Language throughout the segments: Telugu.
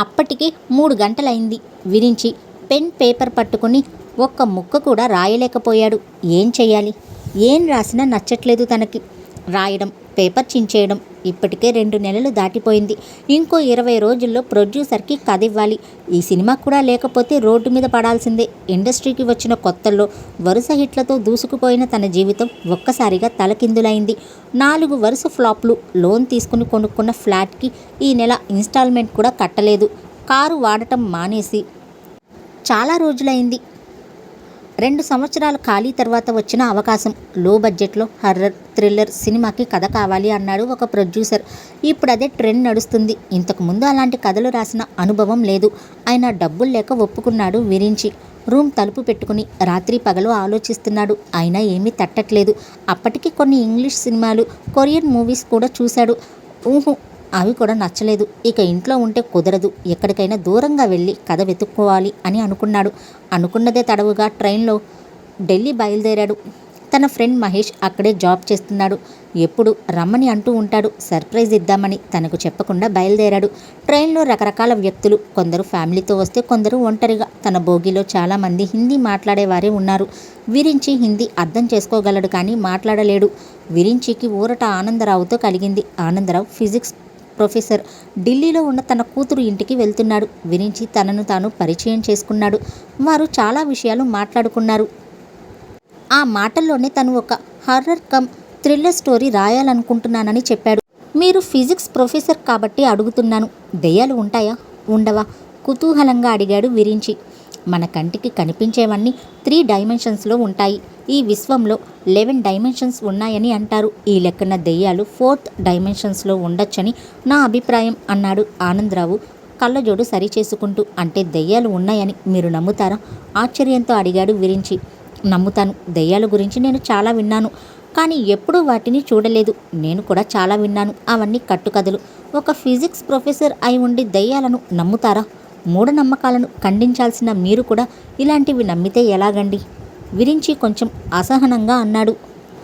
అప్పటికి మూడు గంటలైంది. విరించి పెన్ పేపర్ పట్టుకుని ఒక్క ముక్క కూడా రాయలేకపోయాడు. ఏం చెయ్యాలి? ఏం రాసినా నచ్చట్లేదు తనకి. రాయడం పేపర్ చించేయడం. ఇప్పటికే రెండు నెలలు దాటిపోయింది. ఇంకో ఇరవై రోజుల్లో ప్రొడ్యూసర్కి కథ ఇవ్వాలి ఈ సినిమా కూడా లేకపోతే రోడ్డు మీద పడాల్సిందే. ఇండస్ట్రీకి వచ్చిన కొత్తల్లో వరుస హిట్లతో దూసుకుపోయిన తన జీవితం ఒక్కసారిగా తలకిందులైంది. నాలుగు వరుస ఫ్లాప్లు లోన్ తీసుకుని కొనుక్కున్న ఫ్లాట్కి ఈ నెల ఇన్స్టాల్మెంట్ కూడా కట్టలేదు. కారు వాడటం మానేసి చాలా రోజులైంది. రెండు సంవత్సరాల ఖాళీ తర్వాత వచ్చిన అవకాశం. లో బడ్జెట్లో హర్రర్ థ్రిల్లర్ సినిమాకి కథ కావాలి అన్నాడు ఒక ప్రొడ్యూసర్. ఇప్పుడు అదే ట్రెండ్ నడుస్తుంది. ఇంతకు ముందు అలాంటి కథలు రాసిన అనుభవం లేదు. ఆయన డబ్బులు లేక ఒప్పుకున్నాడు విరించి. రూమ్ తలుపు పెట్టుకుని రాత్రి పగలు ఆలోచిస్తున్నాడు. అయినా ఏమీ తట్టట్లేదు. అప్పటికి కొన్ని ఇంగ్లీష్ సినిమాలు కొరియన్ మూవీస్ కూడా చూశాడు. ఊహు అవి కూడా నచ్చలేదు. ఇక ఇంట్లో ఉంటే కుదరదు. ఎక్కడికైనా దూరంగా వెళ్ళి కథ వెతుక్కోవాలి అని అనుకున్నాడు. అనుకున్నదే తడవుగా ట్రైన్లో ఢిల్లీ బయలుదేరాడు. తన ఫ్రెండ్ మహేష్ అక్కడే జాబ్ చేస్తున్నాడు. ఎప్పుడు రమ్మని అంటూ ఉంటాడు. సర్ప్రైజ్ ఇద్దామని తనకు చెప్పకుండా బయలుదేరాడు. ట్రైన్లో రకరకాల వ్యక్తులు కొందరు ఫ్యామిలీతో వస్తే కొందరు ఒంటరిగా. తన బోగిలో చాలామంది హిందీ మాట్లాడేవారే ఉన్నారు. విరించి హిందీ అర్థం చేసుకోగలడు కానీ మాట్లాడలేడు. విరించికి ఊరట ఆనందరావుతో కలిగింది. Anandarao physics professor. ఢిల్లీలో ఉన్న తన కూతురు ఇంటికి వెళ్తున్నాడు. విరించి తనను తాను పరిచయం చేసుకున్నాడు. వారు చాలా విషయాలు మాట్లాడుకున్నారు. ఆ మాటల్లోనే తను ఒక హర్రర్ కమ్ థ్రిల్లర్ స్టోరీ రాయాలనుకుంటున్నానని చెప్పాడు. మీరు ఫిజిక్స్ ప్రొఫెసర్ కాబట్టి అడుగుతున్నాను. దెయ్యాలు ఉంటాయా? ఉండవా? కుతూహలంగా అడిగాడు విరించి. మన కంటికి కనిపించేవన్నీ త్రీ డైమెన్షన్స్లో ఉంటాయి. ఈ విశ్వంలో లెవెన్ డైమెన్షన్స్ ఉన్నాయని అంటారు. ఈ లెక్కన దెయ్యాలు ఫోర్త్ డైమెన్షన్స్లో ఉండొచ్చని నా అభిప్రాయం అన్నాడు ఆనందరావు. కళ్ళజోడు సరిచేసుకుంటూ అంటే దెయ్యాలు ఉన్నాయని మీరు నమ్ముతారా? ఆశ్చర్యంతో అడిగాడు విరించి. నమ్ముతాను దెయ్యాల గురించి నేను చాలా విన్నాను కానీ ఎప్పుడూ వాటిని చూడలేదు. నేను కూడా చాలా విన్నాను అవన్నీ కట్టుకథలు. ఒక ఫిజిక్స్ ప్రొఫెసర్ అయి ఉండి దెయ్యాలను నమ్ముతారా? మూఢనమ్మకాలను ఖండించాల్సిన మీరు కూడా ఇలాంటివి నమ్మితే ఎలాగండి? విరించి కొంచెం అసహనంగా అన్నాడు.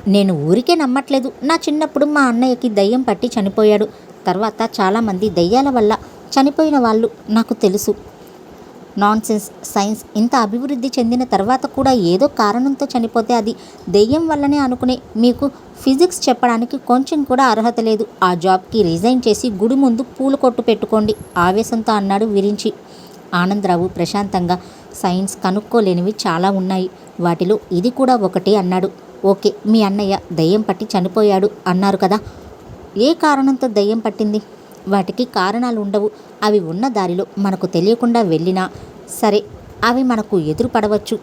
నేను ఊరికే నమ్మట్లేదు. నా చిన్నప్పుడు మా అన్నయ్యకి దయ్యం పట్టి చనిపోయాడు. తర్వాత చాలామంది దయ్యాల వల్ల చనిపోయిన వాళ్ళు నాకు తెలుసు. నాన్సెన్స్. సైన్స్. ఇంత అభివృద్ధి చెందిన తర్వాత కూడా ఏదో కారణంతో చనిపోతే అది దెయ్యం వల్లనే అనుకునే మీకు ఫిజిక్స్ చెప్పడానికి కొంచెం కూడా అర్హత లేదు. ఆ జాబ్కి రిజైన్ చేసి గుడి ముందు పూల కొట్టు పెట్టుకోండి ఆవేశంతో అన్నాడు విరించి. ఆనందరావు ప్రశాంతంగా. సైన్స్ కనుక్కోలేనివి చాలా ఉన్నాయి. వాటిలో ఇది కూడా ఒకటి అన్నాడు. ఓకే మీ అన్నయ్య దయ్యం పట్టి చనిపోయాడు అన్నారు కదా. ఏ కారణంతో దయ్యం పట్టింది? వాటికి కారణాలు ఉండవు. అవి ఉన్న దారిలో మనకు తెలియకుండా వెళ్ళినా సరే అవి మనకు ఎదురు పడవచ్చు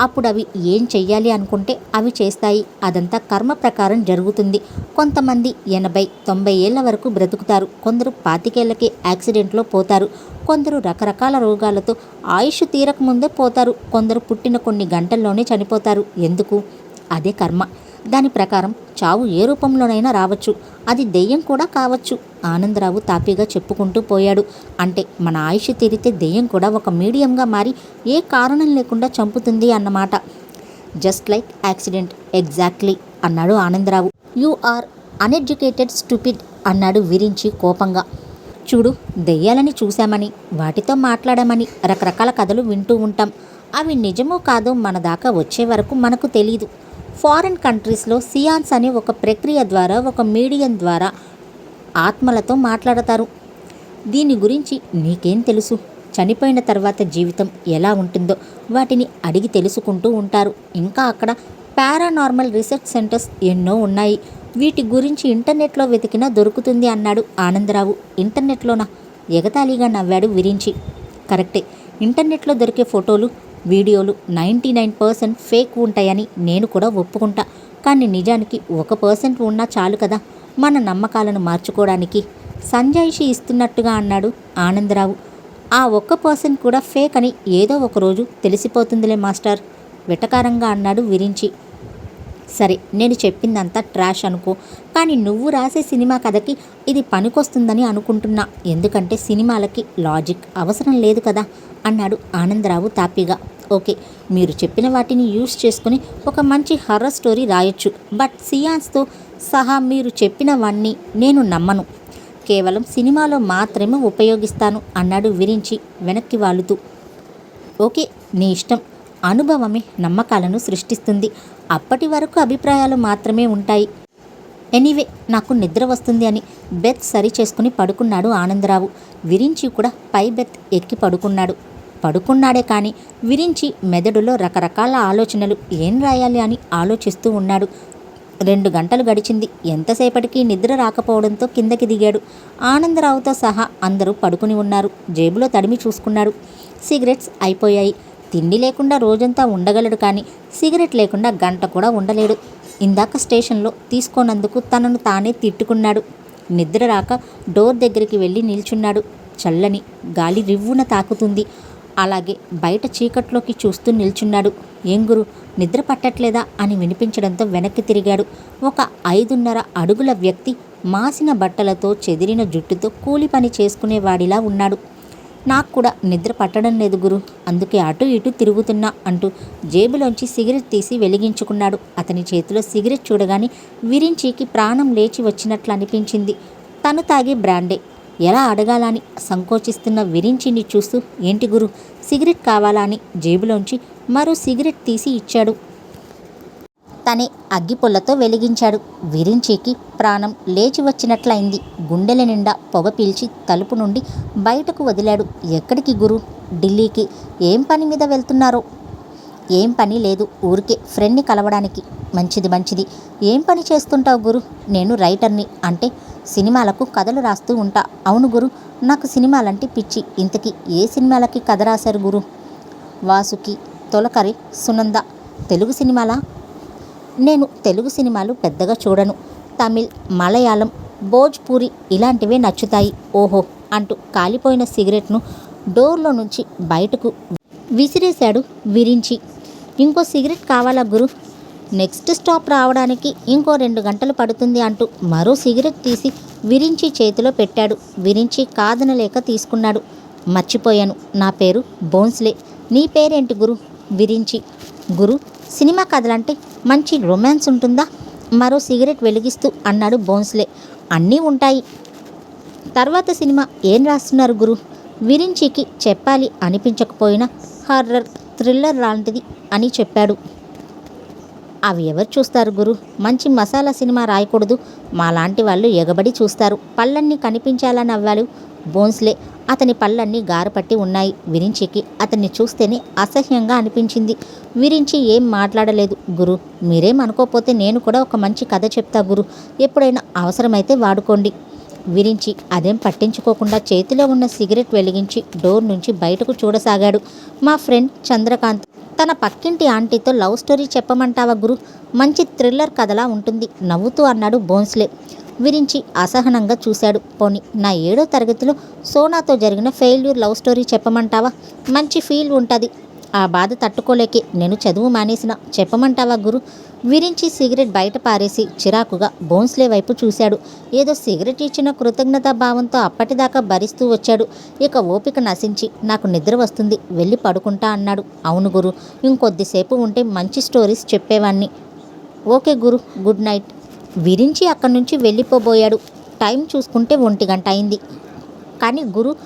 అప్పుడు అవి ఏం చెయ్యాలి అనుకుంటే అవి చేస్తాయి. అదంతా కర్మ ప్రకారం జరుగుతుంది. కొంతమంది ఎనభై తొంభై ఏళ్ళ వరకు బ్రతుకుతారు. కొందరు పాతికేళ్ళకి యాక్సిడెంట్లో పోతారు. కొందరు రకరకాల రోగాలతో ఆయుష్ తీరకముందే పోతారు. కొందరు పుట్టిన కొన్ని గంటల్లోనే చనిపోతారు. ఎందుకు? అదే కర్మ. దాని ప్రకారం చావు ఏ రూపంలోనైనా రావచ్చు. అది దెయ్యం కూడా కావచ్చు. ఆనందరావు తాపీగా చెప్పుకుంటూ పోయాడు. అంటే మన ఆయుష్ తీరితే దెయ్యం కూడా ఒక మీడియంగా మారి ఏ కారణం లేకుండా చంపుతుంది అన్నమాట. జస్ట్ లైక్ యాక్సిడెంట్ ఎగ్జాక్ట్లీ అన్నాడు Anandarao. You are uneducated stupid అన్నాడు విరించి కోపంగా. చూడు దెయ్యాలని చూశామని వాటితో మాట్లాడామని రకరకాల కథలు వింటూ ఉంటాం. అవి నిజమో కాదో మన దాకా వచ్చే వరకు మనకు తెలియదు ఫారిన్ కంట్రీస్లో సియాన్స్ అనే ఒక ప్రక్రియ ద్వారా ఒక మీడియం ద్వారా ఆత్మలతో మాట్లాడతారు. దీని గురించి నీకేం తెలుసు? చనిపోయిన తర్వాత జీవితం ఎలా ఉంటుందో వాటిని అడిగి తెలుసుకుంటూ ఉంటారు. ఇంకా అక్కడ పారానార్మల్ రీసెర్చ్ సెంటర్స్ ఎన్నో ఉన్నాయి. వీటి గురించి ఇంటర్నెట్లో వెతికినా దొరుకుతుంది అన్నాడు ఆనందరావు. ఇంటర్నెట్లోనా? ఎగతాళిగా నవ్వాడు విరించి. కరెక్టే. ఇంటర్నెట్లో దొరికే ఫోటోలు వీడియోలు నైంటీ నైన్ పర్సెంట్ ఫేక్ ఉంటాయని నేను కూడా ఒప్పుకుంటా. కానీ నిజానికి ఒక పర్సెంట్ ఉన్నా చాలు కదా. మన నమ్మకాలను మార్చుకోవడానికి సంజాయిషి ఇస్తున్నట్టుగా అన్నాడు ఆనందరావు. ఆ ఒక్క పర్సెంట్ కూడా ఫేక్ అని ఏదో ఒకరోజు తెలిసిపోతుందిలే మాస్టర్ వెటకారంగా అన్నాడు విరించి. సరే నేను చెప్పిందంతా ట్రాష్ అనుకో. కానీ నువ్వు రాసే సినిమా కథకి ఇది పనికొస్తుందని అనుకుంటున్నా. ఎందుకంటే సినిమాలకి లాజిక్ అవసరం లేదు కదా. అన్నాడు ఆనందరావు తాపిగా. ఓకే మీరు చెప్పిన వాటిని యూస్ చేసుకుని ఒక మంచి హర్రర్ స్టోరీ రాయొచ్చు. బట్ సియాన్స్తో సహా మీరు చెప్పినవన్నీ నేను నమ్మను. కేవలం సినిమాలో మాత్రమే ఉపయోగిస్తాను అన్నాడు విరించి వెనక్కి వాలుతూ. ఓకే నీ ఇష్టం. అనుభవమే నమ్మకాలను సృష్టిస్తుంది. అప్పటి వరకు అభిప్రాయాలు మాత్రమే ఉంటాయి. ఎనీవే నాకు నిద్ర వస్తుంది అని బెత్ సరి చేసుకుని పడుకున్నాడు ఆనందరావు. విరించి కూడా పై బెత్ ఎక్కి పడుకున్నాడు. పడుకున్నాడే కానీ విరించి మెదడులో రకరకాల ఆలోచనలు ఏం రాయాలి అని ఆలోచిస్తూ ఉన్నాడు. రెండు గంటలు గడిచింది. ఎంతసేపటికి నిద్ర రాకపోవడంతో కిందకి దిగాడు. ఆనందరావుతో సహా అందరూ పడుకుని ఉన్నారు. జేబులో తడిమి చూసుకున్నాడు సిగరెట్స్ అయిపోయాయి. తిండి లేకుండా రోజంతా ఉండగలడు కానీ సిగరెట్ లేకుండా గంట కూడా ఉండలేడు. ఇందాక స్టేషన్లో తీసుకోనందుకు తనను తానే తిట్టుకున్నాడు. నిద్ర రాక డోర్ దగ్గరికి వెళ్ళి నిల్చున్నాడు. చల్లని గాలి రివ్వున తాకుతుంది. అలాగే బయట చీకట్లోకి చూస్తూ నిల్చున్నాడు. ఏం గురు నిద్ర పట్టట్లేదా అని వినిపించడంతో వెనక్కి తిరిగాడు. ఒక ఐదున్నర అడుగుల వ్యక్తి మాసిన బట్టలతో చెదిరిన జుట్టుతో కూలి పని చేసుకునేవాడిలా ఉన్నాడు. నాకు కూడా నిద్ర పట్టడం లేదు గురు అందుకే అటు ఇటు తిరుగుతున్నా అంటూ జేబులోంచి సిగరెట్ తీసి వెలిగించుకున్నాడు. అతని చేతిలో సిగరెట్ చూడగానే విరించికి ప్రాణం లేచి వచ్చినట్లు అనిపించింది. తను తాగే బ్రాండే. ఎలా అడగాలని సంకోచిస్తున్న విరించిని చూస్తూ ఏంటి గురు సిగరెట్ కావాలా అని జేబులోంచి మరో సిగరెట్ తీసి ఇచ్చాడు. తనే అగ్గిపుల్లతో వెలిగించాడు. విరించికి ప్రాణం లేచి వచ్చినట్లయింది. గుండెల నిండా పొగ పీల్చి తలుపు నుండి బయటకు వదిలాడు. ఎక్కడికి గురు? ఢిల్లీకి ఏం పని మీద వెళ్తున్నారో? ఏం పని లేదు. ఊరికే ఫ్రెండ్ని కలవడానికి. మంచిది మంచిది. ఏం పని చేస్తుంటావు గురు? నేను రైటర్ని. అంటే సినిమాలకు కథలు రాస్తూ ఉంటా. అవును గురు నాకు సినిమాలంటే పిచ్చి. ఇంతకీ ఏ సినిమాలకి కథ రాశారు గురు? వాసుకి తొలకరి సునంద. తెలుగు సినిమాలా? నేను తెలుగు సినిమాలు పెద్దగా చూడను. తమిళ్ మలయాళం భోజ్పూరి ఇలాంటివే నచ్చుతాయి. ఓహో! అంటూ కాలిపోయిన సిగరెట్ను డోర్లో నుంచి బయటకు విసిరేశాడు విరించి. ఇంకో సిగరెట్ కావాలా గురు? నెక్స్ట్ స్టాప్ రావడానికి ఇంకో రెండు గంటలు పడుతుంది అంటూ మరో సిగరెట్ తీసి విరించి చేతిలో పెట్టాడు. విరించి కాదనలేక తీసుకున్నాడు. మర్చిపోయాను. నా పేరు బోన్స్లే. నీ పేరేంటి గురు? విరించి. గురు సినిమా కథలంటే మంచి రొమాన్స్ ఉంటుందా? మరో సిగరెట్ వెలిగిస్తూ అన్నాడు బోన్స్లే. అన్నీ ఉంటాయి. తర్వాత సినిమా ఏం రాస్తున్నారు గురు? విరించికి చెప్పాలి అనిపించకపోయినా హర్రర్ థ్రిల్లర్ లాంటిది అని చెప్పాడు. అవి ఎవరు చూస్తారు గురు? మంచి మసాలా సినిమా రాయకూడదు. మాలాంటి వాళ్ళు ఎగబడి చూస్తారు. పళ్ళన్నీ కనిపించాలని నవ్వాలు? బోన్స్లే. అతని పళ్ళన్నీ గారపట్టి ఉన్నాయి. విరించికి అతన్ని చూస్తేనే అసహ్యంగా అనిపించింది. విరించి ఏం మాట్లాడలేదు గురు. మీరేం అనుకోపోతే నేను కూడా ఒక మంచి కథ చెప్తా గురు. ఎప్పుడైనా అవసరమైతే వాడుకోండి. విరించి అదేం పట్టించుకోకుండా చేతిలో ఉన్న సిగరెట్ వెలిగించి డోర్ నుంచి బయటకు చూడసాగాడు. మా ఫ్రెండ్ చంద్రకాంత్ తన పక్కింటి ఆంటీతో లవ్ స్టోరీ చెప్పమంటావా గురు? మంచి థ్రిల్లర్ కథలా ఉంటుంది. నవ్వుతూ అన్నాడు బోన్స్లే విరించి అసహనంగా చూశాడు పోని. నా ఏడో తరగతిలో సోనాతో జరిగిన ఫెయిల్యూర్ లవ్ స్టోరీ చెప్పమంటావా? మంచి ఫీల్ ఉంటుంది. ఆ బాధ తట్టుకోలేకే నేను చదువు మానేసిన. చెప్పమంటావా గురు? విరించి సిగరెట్ బయట పారేసి చిరాకుగా బోన్స్లే వైపు చూశాడు. ఏదో సిగరెట్ ఇచ్చిన కృతజ్ఞతా భావంతో అప్పటిదాకా భరిస్తూ వచ్చాడు. ఇక ఓపిక నశించి నాకు నిద్ర వస్తుంది వెళ్ళి పడుకుంటా అన్నాడు. అవును గురు ఇంకొద్దిసేపు ఉంటే మంచి స్టోరీస్ చెప్పేవాణ్ణి. ఓకే గురు గుడ్ నైట్. విరించి అక్కడి నుంచి వెళ్ళిపోబోయాడు. టైం చూసుకుంటే ఒంటి గంట అయింది. కానీ గురు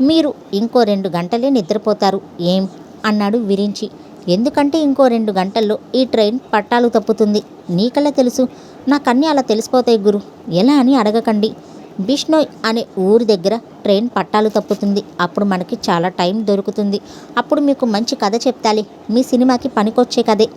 మీరు ఇంకో రెండు గంటలే నిద్రపోతారు. ఏం? అన్నాడు విరించి. ఎందుకంటే ఇంకో రెండు గంటల్లో ఈ ట్రైన్ పట్టాలు తప్పుతుంది. నీకలా తెలుసు. నాకన్నీ అలా తెలిసిపోతాయి గురు. ఎలా అని అడగకండి. బిష్ణోయ్ అనే ఊరి దగ్గర ట్రైన్ పట్టాలు తప్పుతుంది. అప్పుడు మనకి చాలా టైం దొరుకుతుంది. అప్పుడు మీకు మంచి కథ చెప్తాలి. మీ సినిమాకి పనికొచ్చే కథే.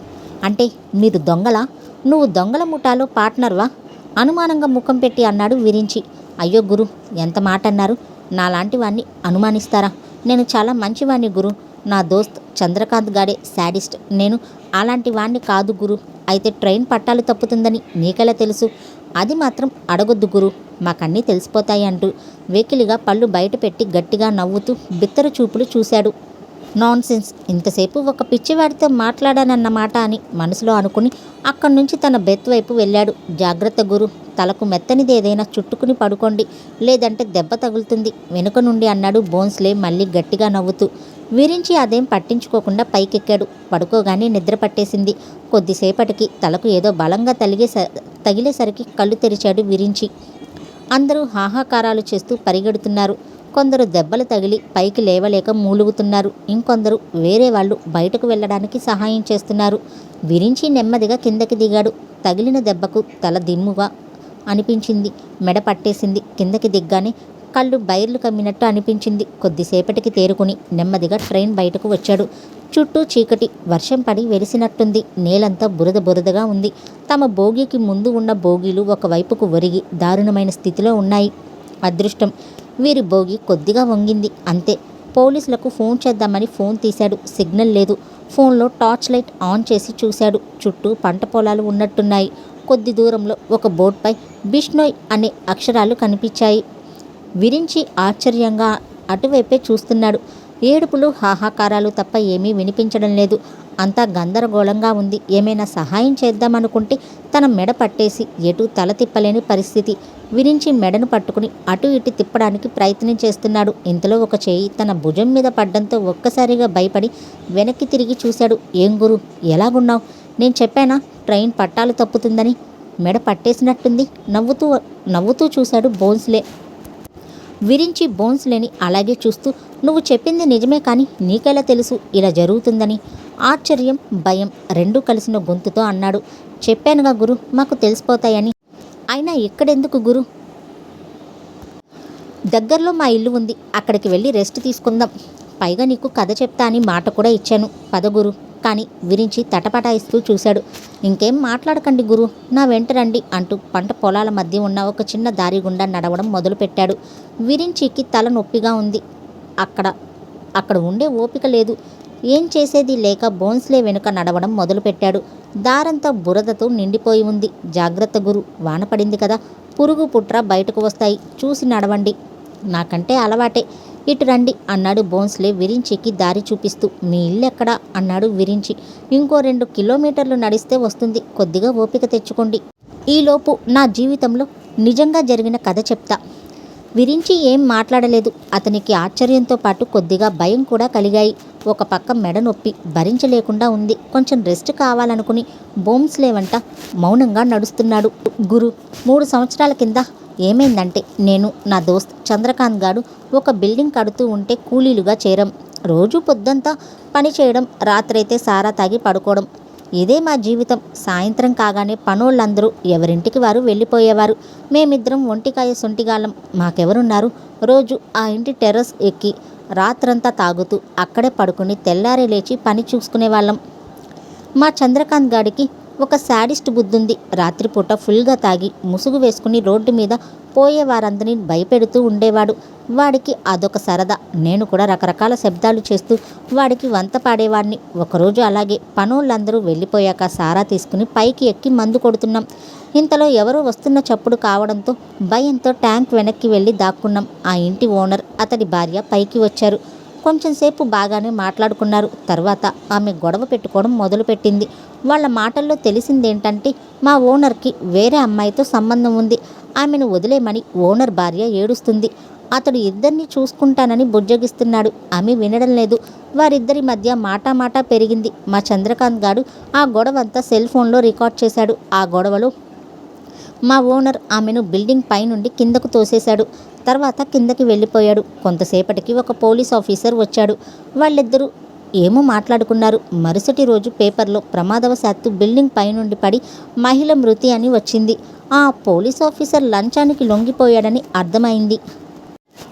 అంటే మీరు దొంగలా? నువ్వు దొంగల ముఠాలో పార్ట్నర్వా? అనుమానంగా ముఖం పెట్టి అన్నాడు విరించి. అయ్యో గురు ఎంత మాట అన్నారు నాలాంటి వాణ్ణి అనుమానిస్తారా? నేను చాలా మంచివాణ్ణి గురు. నా దోస్త్ చంద్రకాంత్ గాడే శాడిస్ట్. నేను అలాంటి వాణ్ణి కాదు గురు. అయితే ట్రైన్ పట్టాలు తప్పుతుందని నీకెలా తెలుసు? అది మాత్రం అడగొద్దు గురు. మాకన్నీ తెలిసిపోతాయి అంటూ వెకిలిగా పళ్ళు బయట పెట్టి గట్టిగా నవ్వుతూ బిత్తర చూపులు చూశాడు. నాన్సెన్స్. ఇంతసేపు ఒక పిచ్చివాడితో మాట్లాడానన్నమాట అని మనసులో అనుకుని అక్కడి నుంచి తన బెత్ వైపు వెళ్ళాడు. జాగ్రత్త గురు. తలకు మెత్తనిది ఏదైనా చుట్టుకుని పడుకోండి. లేదంటే దెబ్బ తగులుతుంది. వెనుక నుండి అన్నాడు బోన్స్లే మళ్ళీ గట్టిగా నవ్వుతూ. విరించి అదేం పట్టించుకోకుండా పైకెక్కాడు. పడుకోగానే నిద్ర పట్టేసింది. కొద్దిసేపటికి తలకు ఏదో బలంగా తలిగే తగిలేసరికి కళ్ళు తెరిచాడు విరించి. అందరూ హాహాకారాలు చేస్తూ పరిగెడుతున్నారు. కొందరు దెబ్బలు తగిలి పైకి లేవలేక మూలుగుతున్నారు. ఇంకొందరు వేరే వాళ్ళు బయటకు వెళ్ళడానికి సహాయం చేస్తున్నారు. విరించి నెమ్మదిగా కిందకి దిగాడు. తగిలిన దెబ్బకు తల దిమ్ముగా అనిపించింది. మెడ పట్టేసింది. కిందకి దిగ్గానే కళ్ళు బైర్లు కమ్మినట్టు అనిపించింది. కొద్దిసేపటికి తేరుకుని నెమ్మదిగా ట్రైన్ బయటకు వచ్చాడు. చుట్టూ చీకటి వర్షం పడి వెలిసినట్టుంది. నేలంతా బురద బురదగా ఉంది. తమ బోగికి ముందు ఉన్న బోగీలు ఒకవైపుకు ఒరిగి దారుణమైన స్థితిలో ఉన్నాయి. అదృష్టం వీరి బోగి కొద్దిగా వంగింది. అంతే పోలీసులకు ఫోన్ చేద్దామని ఫోన్ తీశాడు. సిగ్నల్ లేదు. ఫోన్లో టార్చ్ లైట్ ఆన్ చేసి చూశాడు. చుట్టూ పంట పొలాలు ఉన్నట్టున్నాయి. కొద్ది దూరంలో ఒక బోర్డుపై బిష్నోయ్ అనే అక్షరాలు కనిపించాయి. విరించి ఆశ్చర్యంగా అటువైపే చూస్తున్నాడు. ఏడుపులు హాహాకారాలు తప్ప ఏమీ వినిపించడం లేదు. అంతా గందరగోళంగా ఉంది. ఏమైనా సహాయం చేద్దామనుకుంటే తన మెడ పట్టేసి ఎటు తల తిప్పలేని పరిస్థితి. విరించి మెడను పట్టుకుని అటు ఇటు తిప్పడానికి ప్రయత్నం చేస్తున్నాడు. ఇంతలో ఒక చేయి తన భుజం మీద పడ్డంతో ఒక్కసారిగా భయపడి వెనక్కి తిరిగి చూశాడు. ఏం గురు ఎలాగున్నావు? నేను చెప్పానా? ట్రైన్ పట్టాలు తప్పుతుందని? మెడ పట్టేసినట్టుంది? నవ్వుతూ నవ్వుతూ చూశాడు బోన్స్లే. విరించి బోన్స్ లేని అలాగే చూస్తూ నువ్వు చెప్పింది నిజమే కానీ నీకెలా తెలుసు? ఇలా జరుగుతుందని. ఆశ్చర్యం భయం రెండూ కలిసిన గొంతుతో అన్నాడు. చెప్పానుగా గురు మాకు తెలిసిపోతాయని. అయినా ఎక్కడెందుకు గురు? దగ్గరలో మా ఇల్లు ఉంది. అక్కడికి వెళ్ళి రెస్ట్ తీసుకుందాం. పైగా నీకు కథ చెప్తా అని మాట కూడా ఇచ్చాను. పదగురు కానీ విరించి తటపటాయిస్తూ చూశాడు. ఇంకేం మాట్లాడకండి గురు. నా వెంట రండి అంటూ పంట పొలాల మధ్య ఉన్న ఒక చిన్న దారి గుండా నడవడం మొదలుపెట్టాడు. విరించికి తల నొప్పిగా ఉంది. అక్కడ అక్కడ ఉండే ఓపిక లేదు. ఏం చేసేది లేక బోన్స్లే వెనుక నడవడం మొదలుపెట్టాడు. దారంతా బురదతో నిండిపోయి ఉంది. జాగ్రత్త గురు. వాన పడింది కదా. పురుగు పుట్ర బయటకు వస్తాయి. చూసి నడవండి. నాకంటే అలవాటే. ఇటు రండి అన్నాడు బోన్స్లే విరించికి దారి చూపిస్తూ. మీ ఇల్లు ఎక్కడా అన్నాడు విరించి. ఇంకో రెండు కిలోమీటర్లు నడిస్తే వస్తుంది. కొద్దిగా ఓపిక తెచ్చుకోండి. ఈలోపు నా జీవితంలో నిజంగా జరిగిన కథ చెప్తా. విరించి ఏం మాట్లాడలేదు. అతనికి ఆశ్చర్యంతో పాటు కొద్దిగా భయం కూడా కలిగాయి. ఒక పక్క మెడ నొప్పి భరించలేకుండా ఉంది. కొంచెం రెస్ట్ కావాలనుకుని బోమ్స్లే వంట మౌనంగా నడుస్తున్నాడు. గురు మూడు సంవత్సరాల కింద ఏమైందంటే నేను నా దోస్త్ చంద్రకాంత్ గాడు ఒక బిల్డింగ్ కడుతూ ఉంటే కూలీలుగా చేరం. రోజు పొద్దంతా పని చేయడం రాత్రైతే సారా తాగి పడుకోవడం. ఇదే మా జీవితం. సాయంత్రం కాగానే పనోళ్ళందరూ ఎవరింటికి వారు వెళ్ళిపోయేవారు. మేమిద్దరం ఒంటికాయ సొంటిగాళ్ళం. మాకెవరున్నారు? రోజు ఆ ఇంటి టెర్రస్ ఎక్కి రాత్రంతా తాగుతూ అక్కడే పడుకుని తెల్లారే లేచి పని చూసుకునేవాళ్ళం. మా చంద్రకాంత్ గాడికి ఒక శాడిస్ట్ బుద్ధుంది. రాత్రిపూట ఫుల్గా తాగి ముసుగు వేసుకుని రోడ్డు మీద పోయే వారందరినీ భయపెడుతూ ఉండేవాడు. వాడికి అదొక సరదా. నేను కూడా రకరకాల శబ్దాలు చేస్తూ వాడికి వంత పాడేవాడిని. ఒకరోజు అలాగే పనులందరూ వెళ్ళిపోయాక సారా తీసుకుని పైకి ఎక్కి మందు కొడుతున్నాం. ఇంతలో ఎవరో వస్తున్న చప్పుడు కావడంతో భయంతో ట్యాంక్ వెనక్కి వెళ్ళి దాక్కున్నాం. ఆ ఇంటి ఓనర్ అతడి భార్య పైకి వచ్చారు. కొంచెంసేపు బాగానే మాట్లాడుకున్నారు. తర్వాత ఆమె గొడవ పెట్టుకోవడం మొదలుపెట్టింది. వాళ్ళ మాటల్లో తెలిసిందేంటంటే మా ఓనర్కి వేరే అమ్మాయితో సంబంధం ఉంది. ఆమెను వదిలేమని ఓనర్ భార్య ఏడుస్తుంది. అతడు ఇద్దరిని చూసుకుంటానని బుజ్జగిస్తున్నాడు. ఆమె వినడం లేదు. వారిద్దరి మధ్య మాటా మాటా పెరిగింది. మా చంద్రకాంత్ గాడు ఆ గొడవంతా సెల్ ఫోన్లో రికార్డ్ చేశాడు. ఆ గొడవలో మా ఓనర్ ఆమెను బిల్డింగ్ పైనుండి కిందకు తోసేశాడు. తర్వాత కిందకి వెళ్ళిపోయాడు. కొంతసేపటికి ఒక పోలీస్ ఆఫీసర్ వచ్చాడు. వాళ్ళిద్దరూ ఏమో మాట్లాడుకున్నారు. మరుసటి రోజు పేపర్లో ప్రమాదవశాత్తు బిల్డింగ్ పైనుండి పడి మహిళ మృతి అని వచ్చింది. ఆ పోలీస్ ఆఫీసర్ లంచానికి లొంగిపోయాడని అర్థమైంది.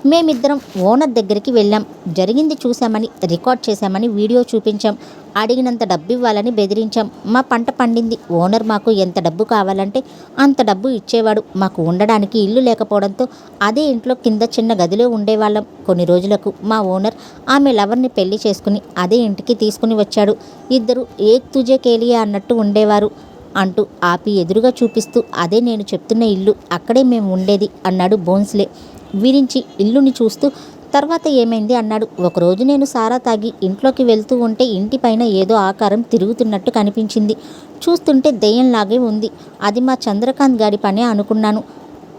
మేమిద్దరం ఓనర్ దగ్గరికి వెళ్ళాం. జరిగింది చూశామని రికార్డ్ చేశామని వీడియో చూపించాం. అడిగినంత డబ్బు ఇవ్వాలని బెదిరించాం. మా పంట పండింది. ఓనర్ మాకు ఎంత డబ్బు కావాలంటే అంత డబ్బు ఇచ్చేవాడు. మాకు ఉండడానికి ఇల్లు లేకపోవడంతో అదే ఇంట్లో కింద చిన్న గదిలో ఉండేవాళ్ళం. కొన్ని రోజులకు మా ఓనర్ ఆమె లవర్ని పెళ్ళి చేసుకుని అదే ఇంటికి తీసుకుని వచ్చాడు. ఇద్దరు ఏక్ తుజే కేలియా అన్నట్టు ఉండేవారు అంటూ ఆపి ఎదురుగా చూపిస్తూ అదే నేను చెప్తున్న ఇల్లు అక్కడే మేము ఉండేది అన్నాడు బోన్స్లే. వీరించి ఇల్లుని చూస్తూ తర్వాత ఏమైంది అన్నాడు. ఒకరోజు నేను సారా తాగి ఇంట్లోకి వెళ్తూ ఉంటే ఇంటిపైన ఏదో ఆకారం తిరుగుతున్నట్టు కనిపించింది. చూస్తుంటే దెయ్యంలాగే ఉంది. అది మా చంద్రకాంత్ గారి పనే అనుకున్నాను.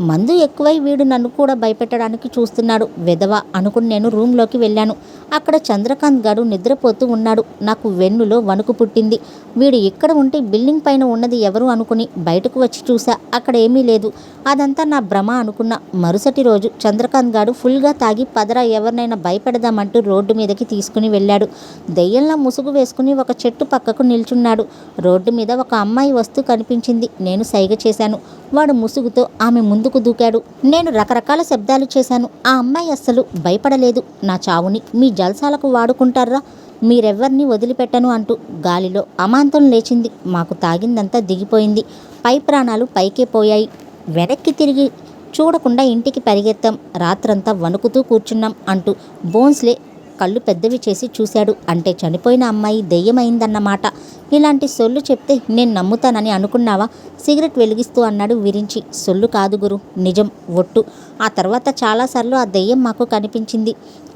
మందు ఎక్కువై వీడు నన్ను కూడా భయపెట్టడానికి చూస్తున్నాడు. వెధవ అనుకుని నేను రూమ్లోకి వెళ్ళాను. అక్కడ చంద్రకాంత్ గాడు నిద్రపోతూ ఉన్నాడు. నాకు వెన్నులో వణుకు పుట్టింది. వీడు ఇక్కడ ఉంటే బిల్డింగ్ పైన ఉన్నది ఎవరు అనుకుని బయటకు వచ్చి చూసా అక్కడ ఏమీ లేదు. అదంతా నా భ్రమ అనుకున్న. మరుసటి రోజు చంద్రకాంత్ గాడు ఫుల్గా తాగి పదరా ఎవరినైనా భయపెడదామంటూ రోడ్డు మీదకి తీసుకుని వెళ్ళాడు. దెయ్యంలా ముసుగు వేసుకుని ఒక చెట్టు పక్కకు నిల్చున్నాడు. రోడ్డు మీద ఒక అమ్మాయి వస్తూ కనిపించింది. నేను సైగ చేశాను. వాడు ముసుగుతో ఆమె ముందుకు దూకాడు. నేను రకరకాల శబ్దాలు చేశాను. ఆ అమ్మాయి అస్సలు భయపడలేదు. నా చావుని మీ జల్సాలకు వాడుకుంటారా? మీరెవ్వరిని వదిలిపెట్టను అంటూ గాలిలో అమాంతం లేచింది. మాకు తాగిందంతా దిగిపోయింది. పై ప్రాణాలు పైకే పోయాయి. వెనక్కి తిరిగి చూడకుండా ఇంటికి పరిగెత్తాం. రాత్రంతా వణుకుతూ కూర్చున్నాం అంటూ బోన్స్లే కళ్ళు పెద్దవి చేసి చూశాడు. అంటే చనిపోయిన అమ్మాయి దెయ్యమైందన్నమాట. ఇలాంటి సొల్లు చెప్తే నేను నమ్ముతానని అనుకున్నావా? సిగరెట్ వెలిగిస్తూ అన్నాడు విరించి. సొల్లు కాదు గురు నిజం ఒట్టు. ఆ తర్వాత చాలాసార్లు ఆ దెయ్యం మాకు కనిపించింది.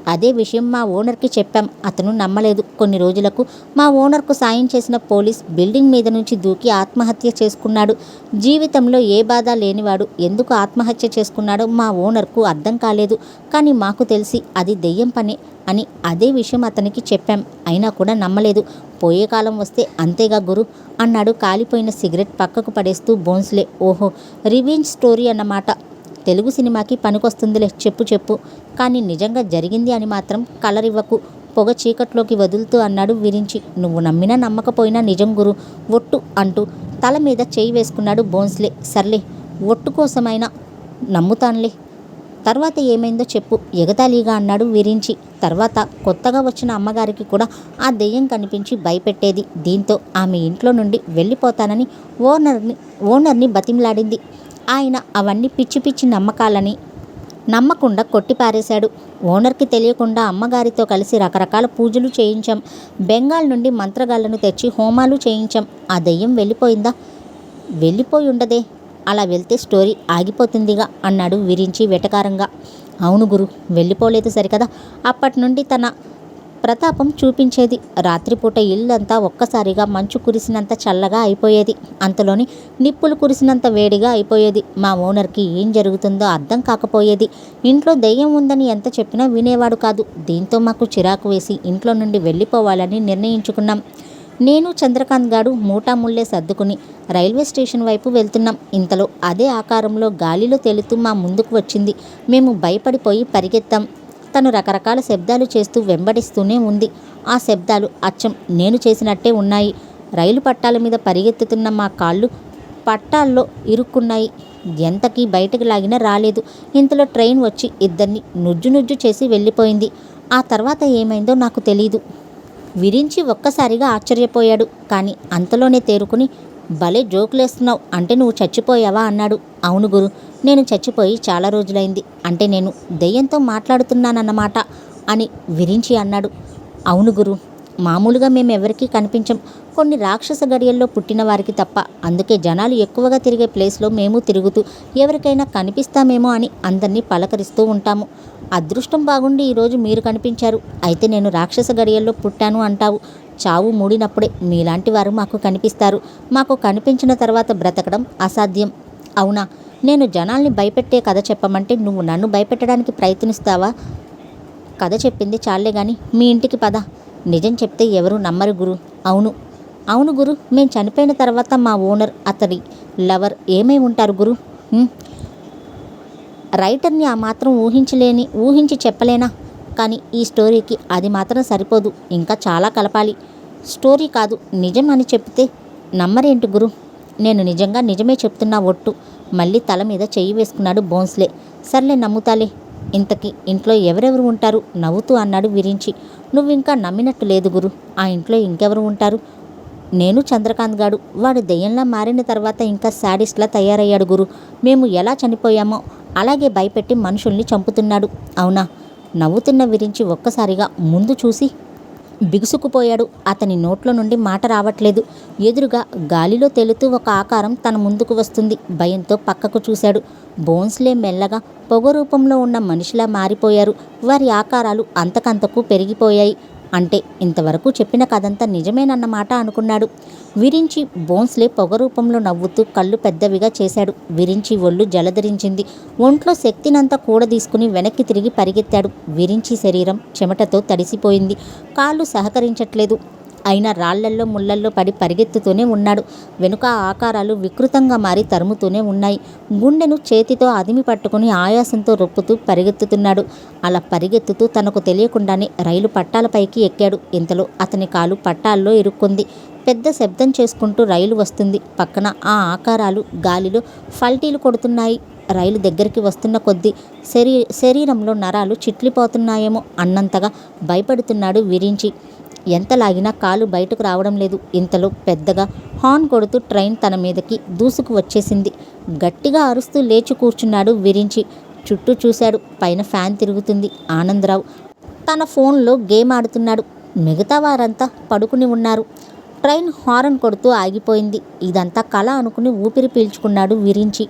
అదే విషయం మా ఓనర్కి చెప్పాం. అతను నమ్మలేదు. కొన్ని రోజులకు మా ఓనర్కు సాయం చేసిన పోలీస్ బిల్డింగ్ మీద నుంచి దూకి ఆత్మహత్య చేసుకున్నాడు. జీవితంలో ఏ బాధ లేనివాడు ఎందుకు ఆత్మహత్య చేసుకున్నాడో మా ఓనర్కు అర్థం కాలేదు. కానీ మాకు తెలిసి అది దెయ్యం పని అని అదే విషయం అతనికి చెప్పాం. అయినా కూడా నమ్మలేదు. పోయే కాలం వస్తే అంతేగా గురు అన్నాడు. కాలిపోయిన సిగరెట్ పక్కకు పడేస్తూ బోన్స్లే. ఓహో! రివెంజ్ స్టోరీ అన్నమాట. తెలుగు సినిమాకి పనికొస్తుందిలే. చెప్పు చెప్పు. కానీ నిజంగా జరిగింది అని మాత్రం కలరివ్వకు. పొగ చీకట్లోకి వదులుతూ అన్నాడు విరించి. నువ్వు నమ్మినా నమ్మకపోయినా నిజం గురు. ఒట్టు అంటూ తల మీద చేయి వేసుకున్నాడు బోన్స్లే. సర్లే ఒట్టు కోసమైనా నమ్ముతానులే. తర్వాత ఏమైందో చెప్పు ఎగతాళిగా అన్నాడు విరించి. తర్వాత కొత్తగా వచ్చిన అమ్మగారికి కూడా ఆ దెయ్యం కనిపించి భయపెట్టేది. దీంతో ఆమె ఇంట్లో నుండి వెళ్ళిపోతానని ఓనర్ని ఓనర్ని బతిమలాడింది. ఆయన అవన్నీ పిచ్చి పిచ్చి నమ్మకాలని నమ్మకుండా కొట్టిపారేశాడు. ఓనర్కి తెలియకుండా అమ్మగారితో కలిసి రకరకాల పూజలు చేయించాం. బెంగాల్ నుండి మంత్రగాళ్ళను తెచ్చి హోమాలు చేయించాం. ఆ దెయ్యం వెళ్ళిపోయిందా? వెళ్ళిపోయి ఉండదే అలా వెళ్తే స్టోరీ ఆగిపోతుందిగా అన్నాడు విరించి వెటకారంగా. అవును గురు వెళ్ళిపోలేదు సరికదా. అప్పటి నుండి తన ప్రతాపం చూపించేది. రాత్రిపూట ఇల్లంతా ఒక్కసారిగా మంచు కురిసినంత చల్లగా అయిపోయేది. అంతలోని నిప్పులు కురిసినంత వేడిగా అయిపోయేది. మా ఓనర్కి ఏం జరుగుతుందో అర్థం కాకపోయేది. ఇంట్లో దెయ్యం ఉందని ఎంత చెప్పినా వినేవాడు కాదు. దీంతో మాకు చిరాకు వేసి ఇంట్లో నుండి వెళ్ళిపోవాలని నిర్ణయించుకున్నాం. నేను చంద్రకాంత్ గాడు మూటాముళ్ళే సర్దుకుని రైల్వే స్టేషన్ వైపు వెళ్తున్నాం. ఇంతలో అదే ఆకారంలో గాలిలో తేలుతూ మా ముందుకు వచ్చింది. మేము భయపడిపోయి పరిగెత్తాం. తను రకరకాల శబ్దాలు చేస్తూ వెంబడిస్తూనే ఉంది. ఆ శబ్దాలు అచ్చం నేను చేసినట్టే ఉన్నాయి. రైలు పట్టాల మీద పరిగెత్తుతున్న మా కాళ్ళు పట్టాల్లో ఇరుక్కున్నాయి. ఎంతకీ బయటకు లాగినా రాలేదు. ఇంతలో ట్రైన్ వచ్చి ఇద్దరిని నుజ్జు నుజ్జు చేసి వెళ్ళిపోయింది. ఆ తర్వాత ఏమైందో నాకు తెలీదు. విరించి ఒక్కసారిగా ఆశ్చర్యపోయాడు. కానీ అంతలోనే తేరుకుని భలే జోకులేస్తున్నావు అంటే నువ్వు చచ్చిపోయావా? అన్నాడు. అవును గురు. నేను చచ్చిపోయి చాలా రోజులైంది. అంటే నేను దెయ్యంతో మాట్లాడుతున్నానన్నమాట అని విరించి అన్నాడు. అవును గురు మామూలుగా మేము ఎవరికీ కనిపించం. కొన్ని రాక్షస గడియల్లో పుట్టిన వారికి తప్ప. అందుకే జనాలు ఎక్కువగా తిరిగే ప్లేస్లో మేము తిరుగుతూ ఎవరికైనా కనిపిస్తామేమో అని అందరినీ పలకరిస్తూ ఉంటాము. అదృష్టం బాగుండి ఈరోజు మీరు కనిపించారు. అయితే నేను రాక్షస గడియల్లో పుట్టాను అంటావు. చావు మూడినప్పుడే మీలాంటి వారు మాకు కనిపిస్తారు. మాకు కనిపించిన తర్వాత బ్రతకడం అసాధ్యం. అవునా? నేను జనాల్ని భయపెట్టే కథ చెప్పమంటే నువ్వు నన్ను భయపెట్టడానికి ప్రయత్నిస్తావా? కథ చెప్పింది చాలే గాని మీ ఇంటికి పద. నిజం చెప్తే ఎవరు నమ్మరు గురు. అవును. అవును గురు. మేము చనిపోయిన తర్వాత మా ఓనర్ అతడి లవర్ ఏమై ఉంటారు గురు? రైటర్ని ఆ మాత్రం ఊహించలేని ఊహించి చెప్పలేనా? కానీ ఈ స్టోరీకి అది మాత్రం సరిపోదు. ఇంకా చాలా కలపాలి. స్టోరీ కాదు నిజం అని చెప్తే నమ్మరేంటి గురు? నేను నిజంగా నిజమే చెప్తున్నా ఒట్టు. మళ్ళీ తల మీద చెయ్యి వేసుకున్నాడు బోన్స్లే సర్లే నమ్ముతాలే. ఇంతకీ ఇంట్లో ఎవరెవరు ఉంటారు? నవ్వుతూ అన్నాడు విరించి. నువ్వు ఇంకా నమ్మినట్టు లేదు గురు. ఆ ఇంట్లో ఇంకెవరు ఉంటారు? నేను చంద్రకాంత్ గాడు. వాడు దెయ్యంలా మారిన తర్వాత ఇంకా శాడిస్ట్లా తయారయ్యాడు గురు. మేము ఎలా చనిపోయామో అలాగే భయపెట్టి మనుషుల్ని చంపుతున్నాడు. అవునా? నవ్వుతున్న విరించి ఒక్కసారిగా ముందు చూసి బిగుసుకుపోయాడు. అతని నోట్లో నుండి మాట రావట్లేదు. ఎదురుగా గాలిలో తేలుతూ ఒక ఆకారం తన ముందుకు వస్తుంది. భయంతో పక్కకు చూశాడు. బోన్స్లే మెల్లగా పొగ రూపంలో ఉన్న మనిషిలా మారిపోయారు. వారి ఆకారాలు అంతకంతకు పెరిగిపోయాయి. అంటే ఇంతవరకు చెప్పిన కథంతా నిజమేనన్నమాట అనుకున్నాడు. విరించి బోన్స్లే పొగ రూపంలో నవ్వుతూ కళ్ళు పెద్దవిగా చేశాడు. విరించి ఒళ్ళు జలధరించింది. ఒంట్లో శక్తినంతా కూడదీసుకుని వెనక్కి తిరిగి పరిగెత్తాడు. విరించి శరీరం చెమటతో తడిసిపోయింది. కాళ్ళు సహకరించట్లేదు. అయినా రాళ్ళల్లో ముళ్ళల్లో పడి పరిగెత్తుతూనే ఉన్నాడు. వెనుక ఆకారాలు వికృతంగా మారి తరుముతూనే ఉన్నాయి. గుండెను చేతితో అదిమి పట్టుకుని ఆయాసంతో రొప్పుతూ పరిగెత్తుతున్నాడు. అలా పరిగెత్తుతూ తనకు తెలియకుండానే రైలు పట్టాలపైకి ఎక్కాడు. ఇంతలో అతని కాలు పట్టాల్లో ఇరుక్కుంది. పెద్ద శబ్దం చేసుకుంటూ రైలు వస్తుంది. పక్కన ఆ ఆకారాలు గాలిలో ఫల్టీలు కొడుతున్నాయి. రైలు దగ్గరికి వస్తున్న కొద్దీ శరీ శరీరంలో నరాలు చిట్లిపోతున్నాయేమో అన్నంతగా భయపడుతున్నాడు విరించి. ఎంత లాగినా కాలు బయటకు రావడం లేదు. ఇంతలో పెద్దగా హార్న్ కొడుతూ ట్రైన్ తన మీదకి దూసుకు వచ్చేసింది. గట్టిగా అరుస్తూ లేచి కూర్చున్నాడు విరించి. చుట్టూ చూశాడు. పైన ఫ్యాన్ తిరుగుతుంది. ఆనందరావు తన ఫోన్లో గేమ్ ఆడుతున్నాడు. మిగతా వారంతా పడుకుని ఉన్నారు. ట్రైన్ హారన్ కొడుతూ ఆగిపోయింది. ఇదంతా కళ అనుకుని ఊపిరి పీల్చుకున్నాడు విరించి.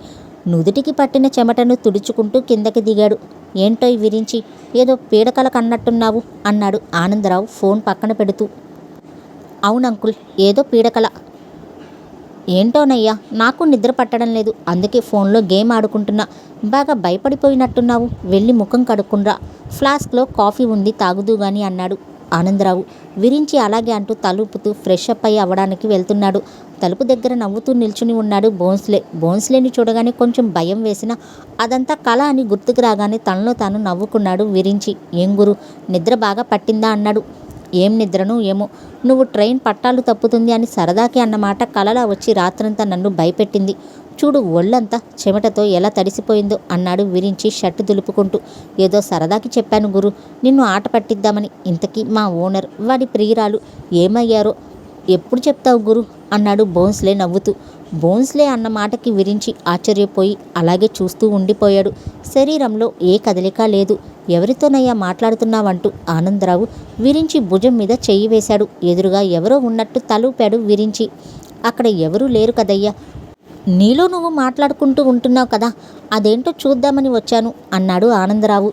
నుదుటికి పట్టిన చెమటను తుడుచుకుంటూ కిందకి దిగాడు. ఏంటో విరించి? ఏదో పీడకల కన్నట్టున్నావు అన్నాడు ఆనందరావు ఫోన్ పక్కన పెడుతూ. అవునంకుల్ ఏదో పీడకల. ఏంటోనయ్యా నాకు నిద్ర పట్టడం లేదు. అందుకే ఫోన్లో గేమ్ ఆడుకుంటున్నా. బాగా భయపడిపోయినట్టున్నావు. వెళ్ళి ముఖం కడుక్కుండ్రా. ఫ్లాస్క్లో కాఫీ ఉంది తాగుదు గాని అన్నాడు ఆనందరావు. విరించి అలాగే అంటూ తలుపుతూ ఫ్రెష్ అప్ అయ్యి అవ్వడానికి వెళ్తున్నాడు. తలుపు దగ్గర నవ్వుతూ నిల్చుని ఉన్నాడు బోన్స్లే బోన్స్లేని చూడగానే కొంచెం భయం వేసిన అదంతా కళ అని గుర్తుకు రాగానే తనలో తాను నవ్వుకున్నాడు విరించి. ఏం గురు నిద్ర బాగా పట్టిందా? అన్నాడు. ఏం నిద్రను ఏమో. నువ్వు ట్రైన్ పట్టాలు తప్పుతుంది అని సరదాకి అన్నమాట కలలా వచ్చి రాత్రంతా నన్ను భయపెట్టింది. చూడు ఒళ్ళంతా చెమటతో ఎలా తడిసిపోయిందో అన్నాడు విరించి షర్టు దులుపుకుంటూ. ఏదో సరదాకి చెప్పాను గురు నిన్ను ఆట పట్టిద్దామని. ఇంతకీ మా ఓనర్ వాడి ప్రియురాలు ఏమయ్యారో ఎప్పుడు చెప్తావు గురు? అన్నాడు బోన్స్లే నవ్వుతూ. బోన్స్లే అన్న మాటకి విరించి ఆశ్చర్యపోయి అలాగే చూస్తూ ఉండిపోయాడు. శరీరంలో ఏ కదలిక లేదు. ఎవరితోనయ్యా మాట్లాడుతున్నావంటూ ఆనందరావు విరించి భుజం మీద చెయ్యి వేశాడు. ఎదురుగా ఎవరో ఉన్నట్టు తలూపాడు విరించి. అక్కడ ఎవరూ లేరు కదయ్యా. నీలో నువ్వు మాట్లాడుకుంటూ ఉంటున్నావు కదా. అదేంటో చూద్దామని వచ్చాను అన్నాడు ఆనందరావు.